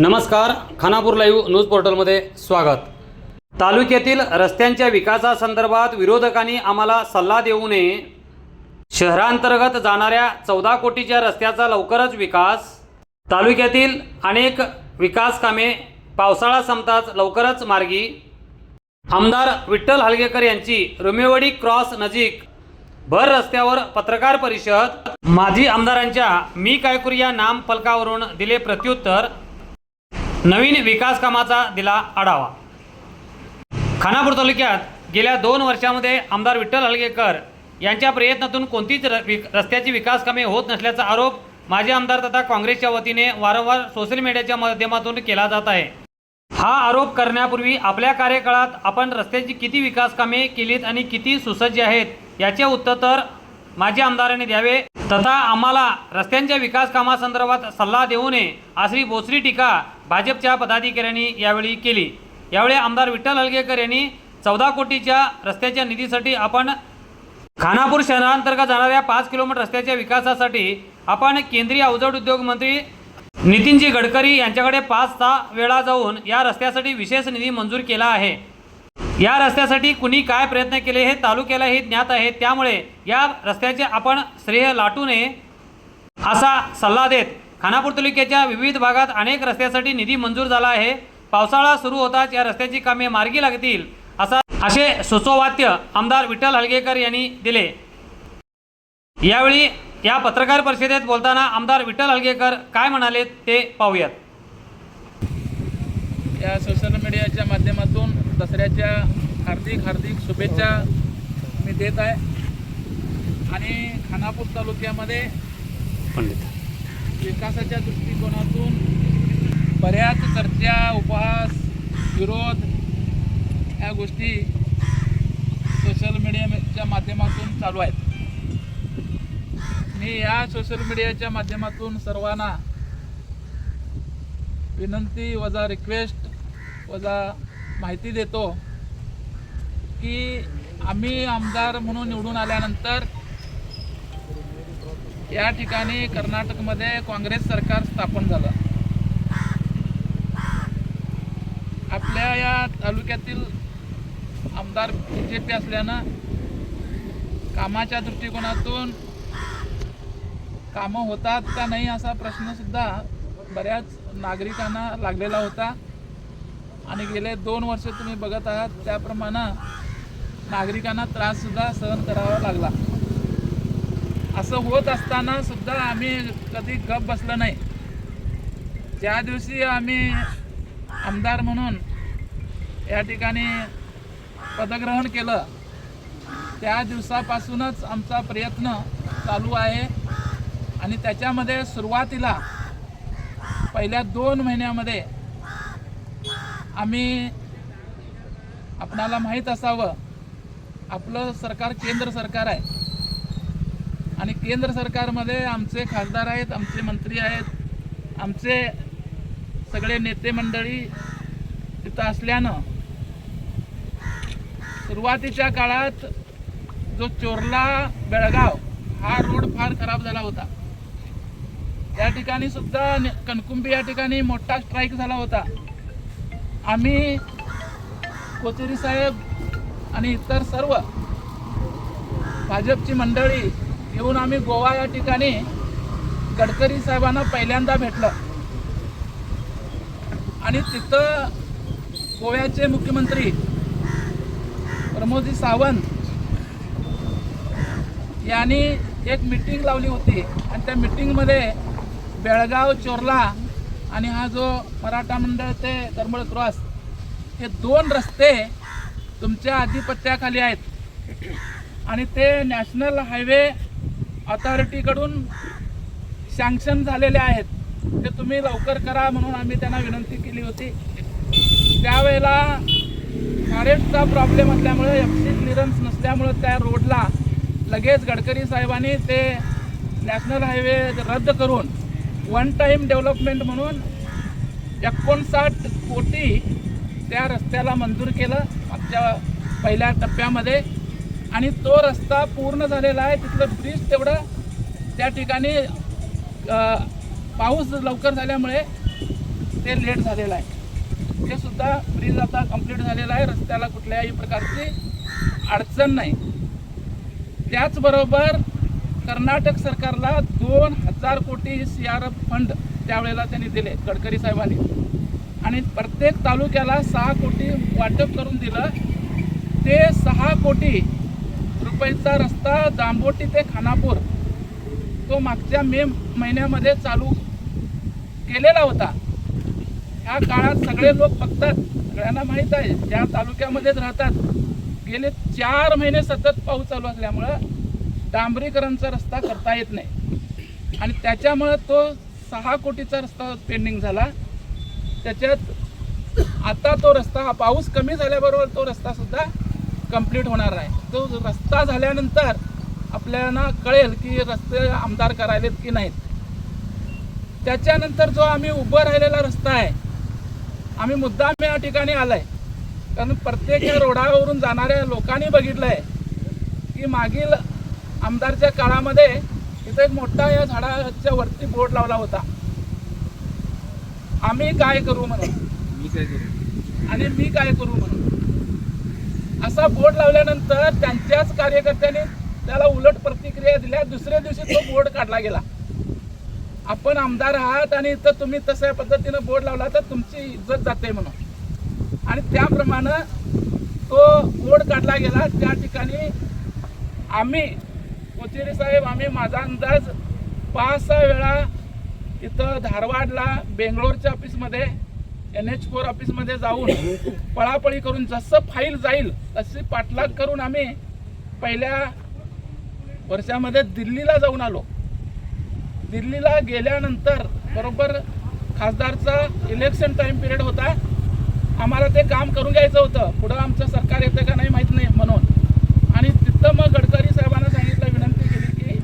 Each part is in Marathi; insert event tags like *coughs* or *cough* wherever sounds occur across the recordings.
नमस्कार खानापूर लाईव्ह न्यूज पोर्टलमध्ये स्वागत. तालुक्यातील रस्त्यांच्या विकासासंदर्भात विरोधकांनी आम्हाला सल्ला देऊ नये. शहरांतर्गत जाणाऱ्या चौदा कोटीच्या रस्त्याचा लवकरच विकास. तालुक्यातील अनेक विकास कामे पावसाळा संपताच लवकरच मार्गी. आमदार विठ्ठल हलगेकर यांची रुमेवडी क्रॉस नजीक भर रस्त्यावर पत्रकार परिषद. माजी आमदारांच्या मी कायकुर या नाम फलकावरून दिले प्रत्युत्तर. नवीन विकास कामाचा दिला आढावा. खानापूर तालुक्यात गेल्या दोन वर्षामध्ये आमदार विठ्ठल हलगेकर यांच्या प्रयत्नातून कोणतीच र विक रस्त्याची विकास कामे होत नसल्याचा आरोप माजी आमदार तथा काँग्रेसच्या वतीने वारंवार सोशल मीडियाच्या माध्यमातून केला जात आहे. हा आरोप करण्यापूर्वी आपल्या कार्यकाळात आपण रस्त्याची किती विकास कामे केलीत आणि किती सुसज्ज आहेत याचे उत्तर तर माजी आमदारांनी द्यावे. तथा आम्हाला रस्त्यांच्या विकास कामासंदर्भात सल्ला देऊ नये अशी बोचरी टीका भाजपच्या पदाधिकाऱ्यांनी यावेळी केली. यावेळी आमदार विठ्ठल हलगेकर यांनी चौदा कोटीच्या रस्त्याच्या निधीसाठी आपण खानापूर शहरांतर्गत जाणाऱ्या पाच किलोमीटर रस्त्याच्या विकासासाठी आपण केंद्रीय अवजड उद्योग मंत्री नितीनजी गडकरी यांच्याकडे पाच सहा वेळा जाऊन या रस्त्यासाठी विशेष निधी मंजूर केला आहे. या रस्त्यासाठी कुणी काय प्रयत्न केले हे तालुक्याला हे ज्ञात आहे. त्यामुळे या रस्त्याचे आपण श्रेय लाटू नये असा सल्ला देत खानापूर तालुक्याच्या विविध भागात अनेक रस्त्यासाठी निधी मंजूर झाला आहे. पावसाळा सुरू होताच या रस्त्याची कामे मार्गी लागतील असा असे सुचोवाद्य आमदार विठ्ठल हलगेकर यांनी दिले. यावेळी या पत्रकार परिषदेत बोलताना आमदार विठ्ठल हलगेकर काय म्हणाले ते पाहूयात. या सोशल मीडियाच्या माध्यमातून दसऱ्याच्या हार्दिक हार्दिक शुभेच्छा मी देत आहे. आणि खानापूर तालुक्यामध्ये विकासाच्या दृष्टिकोनातून बऱ्याच चर्चा उपहास विरोध ह्या गोष्टी सोशल मीडियाच्या माध्यमातून चालू आहेत. मी या सोशल मीडियाच्या माध्यमातून सर्वांना विनंती वजा रिक्वेस्ट वजा माहिती देतो की आम्ही आमदार म्हणून निवडून आल्यानंतर या ठिकाणी कर्नाटकमध्ये काँग्रेस सरकार स्थापन झालं. आपल्या या तालुक्यातील आमदार बी जे पी असल्यानं कामाच्या दृष्टिकोनातून कामं होतात का नाही असा प्रश्नसुद्धा बऱ्याच नागरिकांना लागलेला होता. आणि गेले दोन वर्ष तुम्ही बघत आहात त्याप्रमाणे नागरिकांना त्राससुद्धा सहन करावा लागला. असं होत असताना सुद्धा आम्ही कधी गप बसलं नाही. ज्या दिवशी आम्ही आमदार म्हणून या ठिकाणी पदग्रहण केलं त्या दिवसापासूनच आमचा प्रयत्न चालू आहे. आणि त्याच्यामध्ये सुरुवातीला पहिल्या दोन महिन्यामध्ये आम्ही आपणाला माहीत असावं. आपलं सरकार केंद्र सरकार आहे. आणि केंद्र सरकारमध्ये आमचे खासदार आहेत आमचे मंत्री आहेत आमचे सगळे नेते मंडळी तिथं असल्यानं सुरुवातीच्या काळात जो चोरला बेळगाव हा रोड फार खराब झाला होता. त्या ठिकाणी सुद्धा कणकुंबी या ठिकाणी मोठा स्ट्राईक झाला होता. आम्ही कोचेरी साहेब आणि इतर सर्व भाजपची मंडळी येऊन आम्ही गोवा या ठिकाणी गडकरी साहेबांना पहिल्यांदा भेटलं. आणि तिथं गोव्याचे मुख्यमंत्री प्रमोदजी सावंत यांनी एक मिटिंग लावली होती. आणि त्या मिटिंगमध्ये बेळगाव चोरला आणि हा जो मराठा मंडळ ते करमळ क्रॉस हे दोन रस्ते तुमच्या आधिपत्याखाली आहेत. आणि ते नॅशनल हायवे अथॉरिटीकडून सँक्शन झालेले आहेत. ते तुम्ही लवकर करा म्हणून आम्ही त्यांना विनंती केली होती. त्यावेळेला फॉरेस्टचा प्रॉब्लेम असल्यामुळे एफसी क्लिअरन्स नसल्यामुळं त्या रोडला लगेच गडकरी साहेबांनी ते नॅशनल हायवे रद्द करून वन टाईम डेव्हलपमेंट म्हणून एकोणसाठ कोटी त्या रस्त्याला मंजूर केलं मागच्या पहिल्या टप्प्यामध्ये. आणि तो रस्ता पूर्ण झालेला आहे. तिथलं ब्रिज तेवढं त्या ठिकाणी पाऊस लवकर झाल्यामुळे ते लेट झालेलं आहे. ते सुद्धा ब्रिज आता कंप्लीट झालेलं आहे. रस्त्याला कुठल्याही प्रकारची अडचण नाही. त्याचबरोबर कर्नाटक सरकारला दोन हजार कोटी सी आर एफ फंड त्यावेळेला त्यांनी दिले गडकरी साहेबांनी. आणि प्रत्येक तालुक्याला सहा कोटी वाटप करून दिलं. ते सहा कोटी रुपयाचा रस्ता जांबोटी ते खानापूर तो मागच्या मे महिन्यामध्ये चालू केलेला होता. ह्या काळात सगळे लोक बघतात सगळ्यांना माहीत आहे ज्या तालुक्यामध्येच राहतात गेले चार महिने सतत पाऊस चालू असल्यामुळं डांबरीकरणचा रस्ता करता येत नाही. आणि त्याच्यामुळं तो सहा कोटीचा रस्ता पेंडिंग झाला. त्याच्यात आता तो रस्ता हा पाऊस कमी झाल्याबरोबर तो रस्ता सुद्धा कंप्लीट होणार आहे. तो रस्ता झाल्यानंतर आपल्याला कळेल की रस्ते आमदार करायलेत की नाहीत. त्याच्यानंतर जो आम्ही उभं राहिलेला रस्ता आहे आम्ही मुद्दाम या ठिकाणी आलाय. कारण प्रत्येक रोडावरून जाणाऱ्या लोकांनी बघितलंय की मागील आमदारच्या काळामध्ये इथे एक मोठा या झाडाच्या वरती बोर्ड लावला होता. आम्ही काय करू म्हणून? आणि मी काय करू म्हणून? असा बोर्ड लावल्यानंतर त्यांच्याच कार्यकर्त्यांनी त्याला उलट प्रतिक्रिया दिल्या. दुसऱ्या दिवशी तो बोर्ड काढला गेला. आपण आमदार आहात आणि इथं तुम्ही तशा पद्धतीनं बोर्ड लावला तर तुमची इज्जत जाते म्हणून. आणि त्याप्रमाणे तो बोर्ड काढला गेला. त्या ठिकाणी आम्ही कोचेरी साहेब आम्ही माझा अंदाज पाच सहा वेळा इथं धारवाडला बेंगलोरच्या ऑफिसमध्ये एन एच फोर ऑफिसमध्ये जाऊन पळापळी करून जसं फाईल जाईल तशी पाठलाग करून आम्ही पहिल्या वर्षामध्ये दिल्लीला जाऊन आलो. दिल्लीला गेल्यानंतर बरोबर खासदारचा इलेक्शन टाइम पिरियड होता. आम्हाला ते काम करून घ्यायचं होतं. पुढं आमचं सरकार येतं का नाही माहीत नाही म्हणून आणि तिथं मग गडकरी साहेबांना सांगितलं विनंती केली की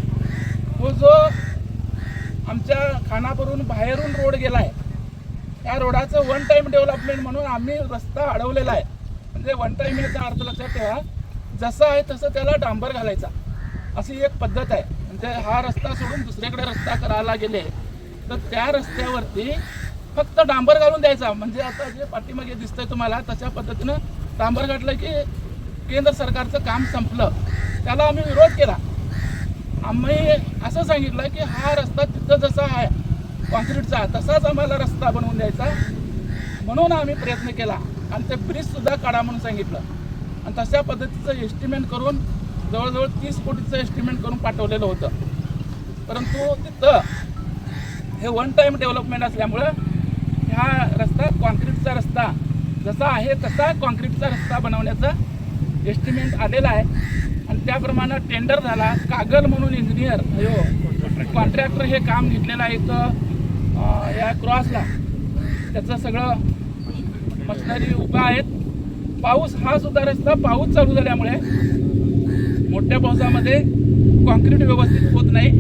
तो जो आमच्या खानापूरून बाहेरून रोड गेला आहे त्या रोडाचं वन टाईम डेव्हलपमेंट म्हणून आम्ही रस्ता अडवलेला आहे. म्हणजे वन टाईम याचा अर्थ लक्षात ठेवा. जसं आहे तसं त्याला डांबर घालायचा. अशी एक पद्धत आहे. म्हणजे हा रस्ता सोडून दुसरीकडे रस्ता करायला गेले तर त्या रस्त्यावरती फक्त डांबर घालून द्यायचा. म्हणजे आता जे पाठीमागे दिसतंय तुम्हाला तशा पद्धतीनं डांबर घातलं की केंद्र सरकारचं काम संपलं. त्याला आम्ही विरोध केला. आम्ही असं सांगितलं की हा रस्ता तिथं जसा आहे कॉन्क्रीटचा तसाच आम्हाला रस्ता बनवून द्यायचा. म्हणून आम्ही प्रयत्न केला. आणि ते ब्रिजसुद्धा काढा म्हणून सांगितलं. आणि तशा पद्धतीचं एस्टिमेट करून जवळजवळ तीस कोटीचं एस्टिमेट करून पाठवलेलं होतं. परंतु तिथं हे वन टाईम डेव्हलपमेंट असल्यामुळं हा रस्ता कॉन्क्रीटचा रस्ता जसा आहे तसा कॉन्क्रीटचा रस्ता बनवण्याचा एस्टिमेट आलेला आहे. आणि त्याप्रमाणे टेंडर झाला. कागल म्हणून इंजिनियर हो कॉन्ट्रॅक्टर हे काम घेतलेलं आहे तर या क्रॉसला त्याचं सगळं मशिनरी उभं आहेत. पाऊस हा सुद्धा रस्ता पाऊस चालू झाल्यामुळे मोठ्या पावसामध्ये कॉन्क्रीट व्यवस्थित होत नाही.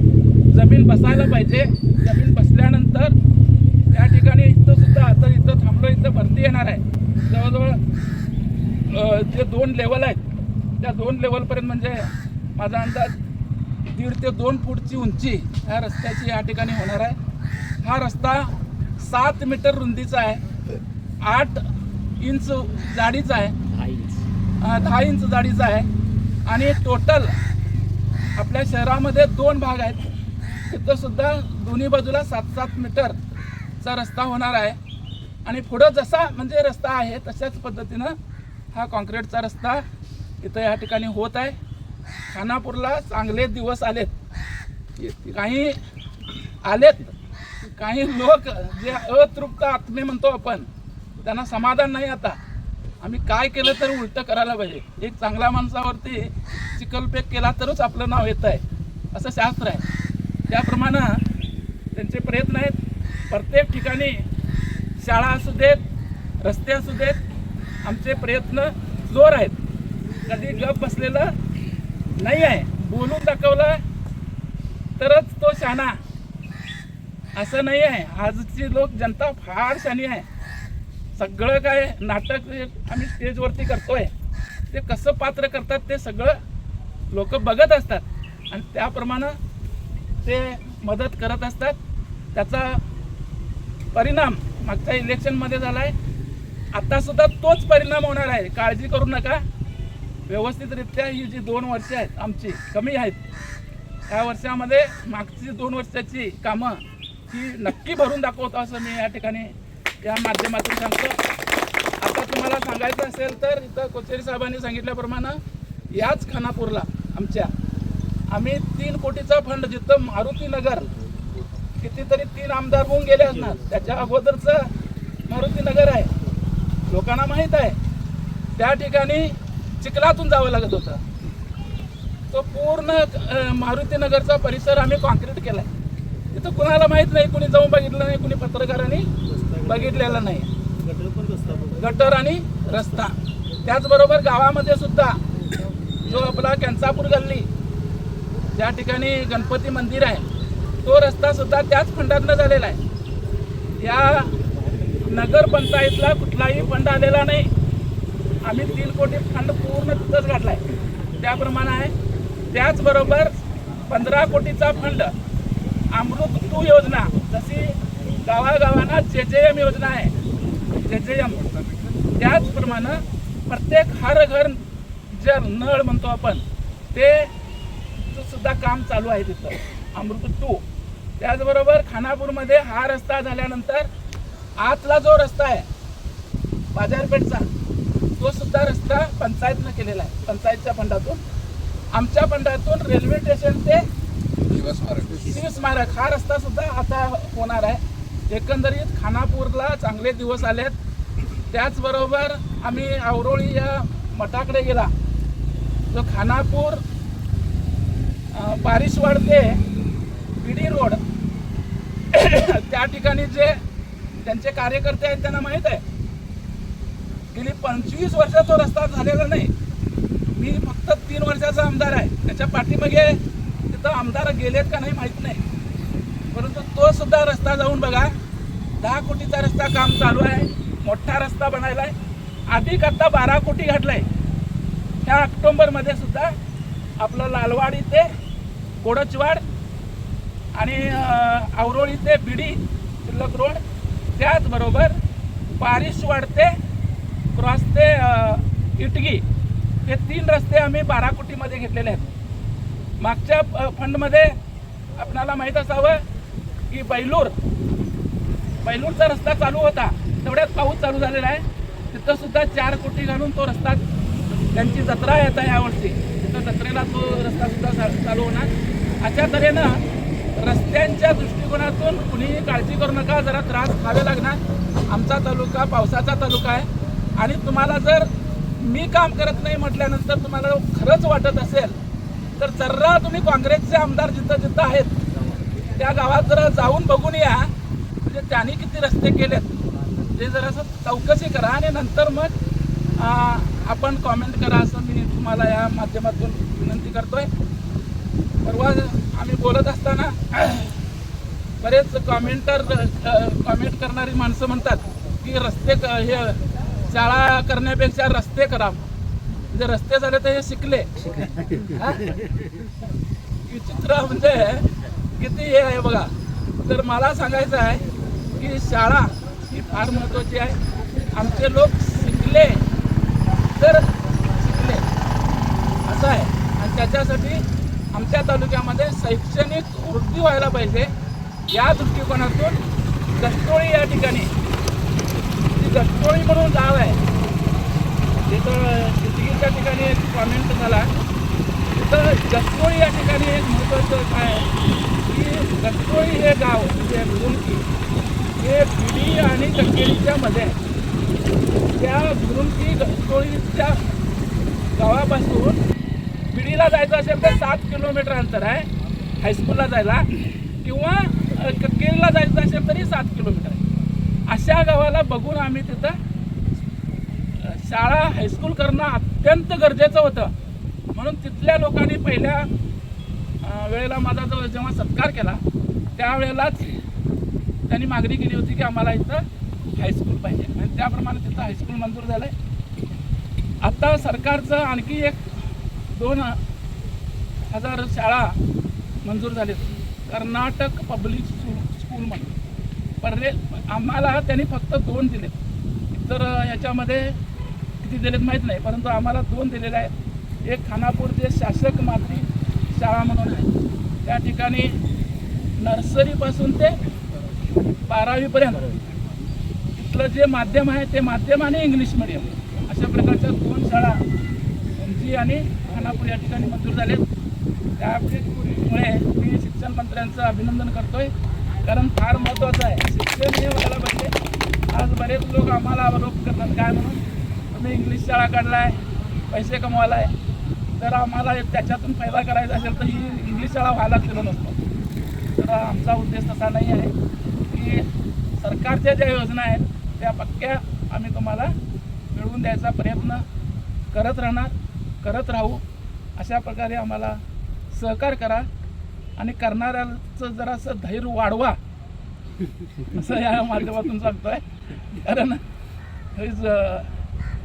जमीन बसायला पाहिजे. जमीन बसल्यानंतर त्या ठिकाणी इथं सुद्धा आता इथं थांबलो इथं भरती येणार आहे. जवळजवळ जे दोन लेवल आहेत त्या दोन लेवलपर्यंत म्हणजे माझा अंदाज दीड ते दोन फूटची उंची ह्या रस्त्याची या ठिकाणी होणार आहे. हा रस्ता सात मीटर रुंदीचा आहे. आठ इंच जाडीचा आहे. दहा इंच जाडीचा आहे. आणि टोटल आपल्या शहरामध्ये दोन भाग आहेत. तिथं सुद्धा दोन्ही बाजूला सात सात मीटरचा रस्ता होणार आहे. आणि पुढं जसा म्हणजे रस्ता आहे तशाच पद्धतीनं हा कॉन्क्रीटचा रस्ता इथं या ठिकाणी होत आहे. खानापूरला चांगले दिवस आलेत. काही आलेत काही लोक जे अतृप्त आत्मे म्हणतो आपण त्यांना समाधान नाही आता. आम्ही काय केलं तर उलटं करायला पाहिजे. एक चांगल्या माणसावरती चिकलपेक केला तरच आपलं नाव येतं आहे. असं शास्त्र आहे. त्याप्रमाणे त्यांचे प्रयत्न आहेत. प्रत्येक ठिकाणी शाळा असू देत रस्ते असू देत आमचे प्रयत्न जोर आहेत. कधी गप बसलेलं नाही आहे. बोलून दाखवलं तरच तो शाणा असं नाही आहे. आजची लोक जनता फार शानी आहे. सगळं काय नाटक आम्ही स्टेजवरती करतोय. ते कसं पात्र करतात ते सगळं लोक बघत असतात. आणि त्याप्रमाणे ते मदत करत असतात. त्याचा परिणाम मागच्या इलेक्शनमध्ये झाला आहे आत्तासुद्धा तोच परिणाम होणार आहे. काळजी करू नका. व्यवस्थितरित्या ही जी दोन वर्षे आहेत आमची कमी आहेत. त्या वर्षामध्ये मागची दोन वर्षाची कामं ती नक्की भरून दाखवतो असं मी या ठिकाणी या माध्यमातून सांगतो. आता तुम्हाला सांगायचं असेल तर इथं कोचेरी साहेबांनी सांगितल्याप्रमाणे याच खानापूरला आमच्या आम्ही तीन कोटीचा फंड जिथं मारुती नगर कितीतरी तीन आमदार होऊन गेले असणार. त्याच्या अगोदरचं मारुती नगर आहे. लोकांना माहीत आहे. त्या ठिकाणी चिखलातून जावं लागत होतं. तो पूर्ण मारुतीनगरचा मारुती नगरचा परिसर आम्ही कॉन्क्रीट आहे तिथं कुणाला माहीत नाही कुणी जाऊन बघितलं नाही कुणी पत्रकारांनी बघितलेलं नाही. गटर आणि रस्ता. त्याचबरोबर गावामध्ये सुद्धा जो आपला कॅन्सापूर गल्ली ज्या ठिकाणी गणपती मंदिर आहे तो रस्ता सुद्धा त्याच फंडातनं झालेला आहे. या नगरपंचायतला कुठलाही फंड आलेला नाही. आम्ही तीन कोटी फंड पूर्ण तिथंच आहे त्याप्रमाणे आहे. त्याचबरोबर पंधरा कोटीचा फंड अमृत टू योजना जशी गावागावांना जे जे एम योजना आहे जे जे एम. त्याचप्रमाणे प्रत्येक हर घर जे नळ म्हणतो आपण ते सुद्धा काम चालू आहे तिथं. अमृत टू त्याचबरोबर खानापूरमध्ये हा रस्ता झाल्यानंतर आतला जो रस्ता आहे बाजारपेठचा तो सुद्धा रस्ता पंचायतनं केलेला आहे पंचायतच्या फंडातून. आमच्या फंडातून रेल्वे स्टेशन ते शिवस्मारक हा रस्ता सुद्धा आता होणार आहे. एकंदरीत खानापूरला चांगले दिवस आलेत. त्याचबरोबर आम्ही आवरोळी या मठाकडे गेला. जो खानापूर बारिशवाड ते पिढी रोड *coughs* त्या ठिकाणी जे त्यांचे कार्यकर्ते आहेत त्यांना माहीत आहे. गेली पंचवीस वर्ष तो रस्ता झालेला नाही. मी फक्त तीन वर्षाचा आमदार आहे. त्याच्या पाठीमागे तिथं आमदार गेलेत का नाही माहीत नाही. परंतु तो सुद्धा रस्ता जाऊन बघा दहा कोटीचा रस्ता काम चालू आहे मोठा रस्ता बनायला आहे अधिक आत्ता बारा कोटी घातलाय. ह्या ऑक्टोंबरमध्ये सुद्धा आपलं लालवाडी ते कोडचवाड आणि अं, आवरोळी ते बिडी शिल्लक रोड त्याचबरोबर पारिशवाड ते क्रॉस ते इटगी हे तीन रस्ते आम्ही बारा कोटीमध्ये घेतलेले आहेत. मागच्या फंडमध्ये आपणाला माहीत असावं की बैलूर बैलूरचा रस्ता चालू होता. तेवढ्यात पाऊस चालू झालेला आहे. तिथं सुद्धा चार कोटी घालून तो रस्ता त्यांची जत्रा येत आहे यावर्षी. तिथं जत्रेला तो रस्ता सुद्धा चालू होणार. अशा तऱ्हेनं रस्त्यांच्या दृष्टिकोनातून कुणीही काळजी करू नका. जरा त्रास खावे लागणार. आमचा तालुका पावसाचा तालुका आहे. आणि तुम्हाला जर मी काम करत नाही म्हटल्यानंतर तुम्हाला खरंच वाटत असेल तर जरा तुम्ही काँग्रेसचे आमदार जिथं जिथं आहेत त्या गावात जरा जाऊन बघून या. म्हणजे त्यांनी किती रस्ते केलेत ते जरासं चौकशी करा आणि नंतर मग आपण कॉमेंट करा असं मी तुम्हाला या माध्यमातून विनंती करतोय. परवा आम्ही बोलत असताना *clears throat* बरेच कॉमेंटर कॉमेंट करणारी माणसं म्हणतात की रस्ते क- हे शाळा करण्यापेक्षा रस्ते करा म्हणजे रस्ते झाले तर हे शिकले. विचित्र म्हणजे किती हे आहे बघा. तर मला सांगायचं आहे की शाळा ही फार महत्त्वाची आहे. आमचे लोक शिकले. तर शिकले. असं आहे. आणि त्याच्यासाठी आमच्या तालुक्यामध्ये शैक्षणिक वृद्धी व्हायला पाहिजे. या दृष्टिकोनातून गस्तोळी या ठिकाणी. ती गस्तोळी म्हणून गाव आहे. तिथं शिर्डीच्या ठिकाणी एक कॉमेंट झाला तिथं गस्तोळी या ठिकाणी एक महत्त्वाचं काय आहे? की गस्तोळी हे गाव म्हणजे गुरुंकी हे पिढी आणि कचेरीच्या मध्ये आहे. त्या गुरुंकी गस्तोळीच्या गावापासून पिढीला जायचं असेल तर सात किलोमीटर अंतर आहे. हायस्कूलला जायला. किंवा अ, केरला जायचं असेल तरी सात किलोमीटर आहे. अशा गावाला बघून आम्ही तिथं शाळा हायस्कूल करणं अत्यंत गरजेचं होतं. म्हणून तिथल्या लोकांनी पहिल्या वेळेला माझा जो जेव्हा सत्कार केला त्यावेळेलाच त्यांनी मागणी केली होती की आम्हाला इथं हायस्कूल पाहिजे. आणि त्याप्रमाणे तिथं हायस्कूल मंजूर झालं आहे आता सरकारचं आणखी एक दोन हजार शाळा मंजूर झालेत. कर्नाटक पब्लिक स्कूल स्कूलमध्ये पर्याय आम्हाला त्यांनी फक्त दोन दिले तर याच्यामध्ये किती दिलेत माहीत नाही परंतु आम्हाला दोन दिलेले आहेत. एक खानापूरचे शासक माती शाळा म्हणून आहे. त्या ठिकाणी नर्सरीपासून ते बारावीपर्यंत. इथलं जे माध्यम आहे ते माध्यम आणि इंग्लिश मिडियम. अशा प्रकारच्या दोन शाळा उंची आणि खानापूर या ठिकाणी मंजूर झालेत. त्यामुळे मी शिक्षण मंत्र्यांचं अभिनंदन करतोय. कारण फार महत्त्वाचं आहे. शिक्षण हे व्हायला पाहिजे. आज बरेच लोक आम्हाला आरोप करतात. काय म्हणून? मी इंग्लिश शाळा काढलाय पैसे कमवायलाय. तर आम्हाला त्याच्यातून फायदा करायचा असेल तर ही इंग्लिश शाळा व्हायला दिलं नसतं. तर आमचा उद्देश तसा नाही आहे की सरकारच्या ज्या योजना आहेत त्या पक्क्या आम्ही तुम्हाला मिळवून द्यायचा प्रयत्न करत राहणार करत राहू. अशा प्रकारे आम्हाला सहकार करा आणि करणाऱ्याचं जरासं धैर्य वाढवा. असं या माध्यमातून सांगतो आहे कारण हेच,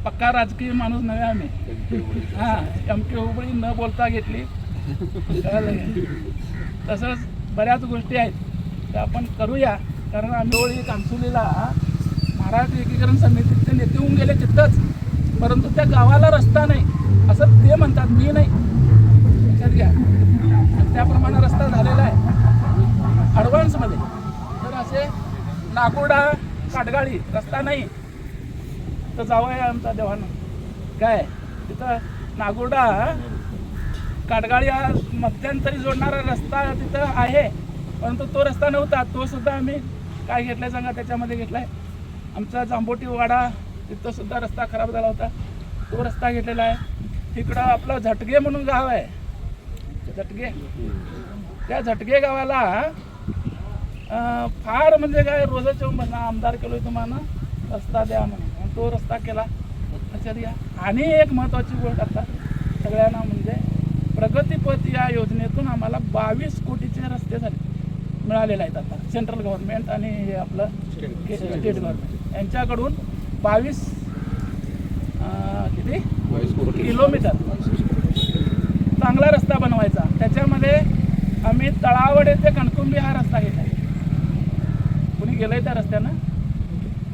पक्का राजकीय माणूस नव्हे आम्ही. हां एम के हुबळी न बोलता घेतली. तसंच बऱ्याच गोष्टी आहेत. त्या आपण करूया. कारण आम्ही ओळी कांसुलीला महाराष्ट्र एकीकरण समितीचे नेते होऊन गेले तिथंच. परंतु त्या गावाला रस्ता नाही. असं ते म्हणतात मी नाही. लक्षात घ्या. त्याप्रमाणे रस्ता झालेला आहे. ॲडव्हान्समध्ये तर असे नागोडा काटगाळी रस्ता नाही. तर जावं आहे आमचा देवानं. काय? तिथं नागोडा काटगाळी हा मध्यंतरी जोडणारा रस्ता तिथं आहे. परंतु तो रस्ता नव्हता. तो सुद्धा आम्ही काय घेतलाय सांगा त्याच्यामध्ये घेतलाय. आमचा जांबोटी वाडा तिथं सुद्धा रस्ता खराब झाला होता. तो रस्ता घेतलेला आहे. इकडं आपलं झटगे म्हणून गाव आहे. झटगे. त्या झटगे गावाला फार म्हणजे काय रोजच येऊन म्हणा आमदार केलोय तुम्हाला रस्ता द्या म्हणून. तो रस्ता केला. घ्या आणि एक महत्त्वाची गोष्ट आता सगळ्यांना म्हणजे प्रगतीपथ या योजनेतून आम्हाला बावीस कोटीचे रस्ते झाले. मिळालेले आहेत आता. सेंट्रल गव्हर्नमेंट आणि हे आपलं स्टेट गव्हर्नमेंट यांच्याकडून बावीस किती? किलोमीटर. चांगला रस्ता बनवायचा. त्याच्यामध्ये आम्ही तळावडे ते कणकुंबी हा रस्ता घेतला. कुणी गेलंय त्या रस्त्यानं?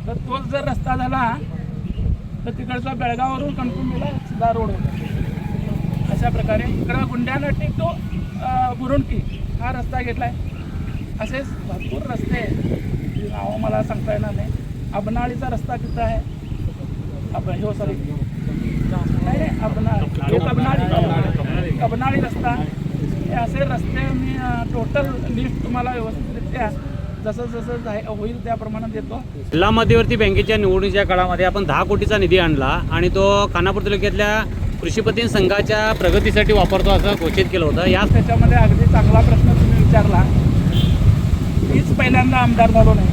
तर तोच जर रस्ता झाला तर तिकडचा बेळगाववरून कणकुंबीला सुद्धा रोड होता. अशा प्रकारे इकडं गुंड्यानटी तो बुरुंटी हा रस्ता घेतला आहे असेच भरपूर रस्ते आहेत. नावं मला सांगता येणार नाही. अबनाळीचा रस्ता तिथं आहे? अब हो सॉरी नाही नाही अबनाळी अबनाळी. अबनाळी रस्ता. हे असे रस्ते मी टोटल लिस्ट तुम्हाला व्यवस्थितरित्या जसं जसं होईल त्याप्रमाणे देतो जिल्हा मध्यवर्ती बँकेच्या निवडणुकीच्या काळामध्ये आपण दहा कोटीचा निधी आणला आणि तो खानापूर तालुक्यातल्या कृषीपती संघाच्या प्रगतीसाठी वापरतो असं घोषित केलं होतं. या त्याच्यामध्ये अगदी चांगला प्रश्न तुम्ही विचारला. मीच पहिल्यांदा आमदार झालो नाही.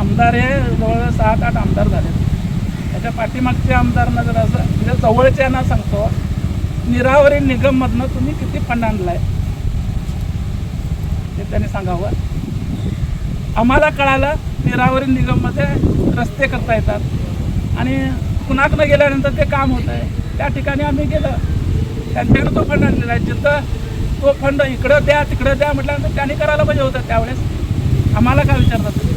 आमदार हे जवळ सात आठ आमदार झाले. त्याच्या पाठीमागचे आमदारांना जर असं म्हणजे जवळच्यांना सांगतो निरावरी निगममधनं तुम्ही किती फंड आणलाय? ते त्यांनी सांगावं. आम्हाला कळालं निरावरी निगममध्ये रस्ते करता येतात. आणि कुणाकडं गेल्यानंतर ते काम होत आहे. त्या ठिकाणी आम्ही गेलं. त्यांच्याकडे तो फंड आणलेला आहे. जिथं तो फंड इकडं द्या तिकडं द्या म्हटल्यानंतर त्यांनी करायला पाहिजे होतं त्यावेळेस. आम्हाला काय विचारतात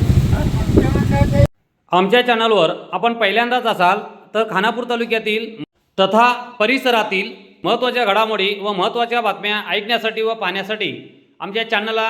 आमच्या चॅनलवर आपण पहिल्यांदाच असाल तर खानापूर तालुक्यातील तथा परिसरातील महत्त्वाच्या घडामोडी व महत्त्वाच्या बातम्या ऐकण्यासाठी व पाहण्यासाठी आमच्या चॅनलला